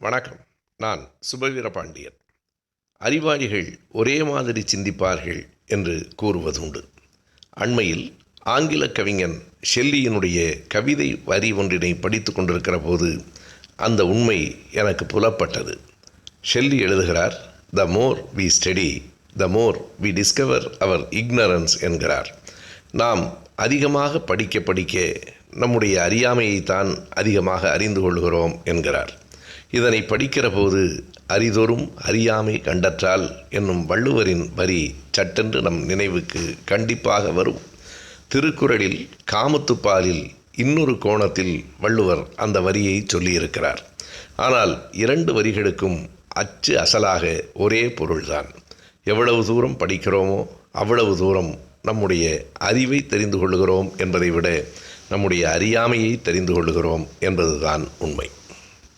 வணக்கம். நான் சுபவீர பாண்டியன். அறிவாளிகள் ஒரே மாதிரி சிந்திப்பார்கள் என்று கூறுவதுண்டு. அண்மையில் ஆங்கில கவிஞன் ஷெல்லியினுடைய கவிதை வரி ஒன்றினை படித்து கொண்டிருக்கிற போது அந்த உண்மை எனக்கு புலப்பட்டது. ஷெல்லி எழுதுகிறார் the more we study the more we discover our ignorance என்கிறார். நாம் அதிகமாக படிக்க படிக்க நம்முடைய அறியாமையைத்தான் அதிகமாக அறிந்து கொள்கிறோம் என்கிறார். இதனை படிக்கிற போது அரிதொரும் அறியாமை கண்டற்றால் என்னும் வள்ளுவரின் வரி சட்டென்று நம் நினைவுக்கு கண்டிப்பாக வரும். திருக்குறளில் காமத்துப்பாலில் இன்னொரு கோணத்தில் வள்ளுவர் அந்த வரியை சொல்லியிருக்கிறார். ஆனால் இரண்டு வரிகளுக்கும் அச்சு அசலாக ஒரே பொருள்தான். எவ்வளவு தூரம் படிக்கிறோமோ அவ்வளவு தூரம் நம்முடைய அறிவை தெரிந்து கொள்கிறோம் என்பதை விட நம்முடைய அறியாமையை தெரிந்து கொள்கிறோம் என்பதுதான் உண்மை.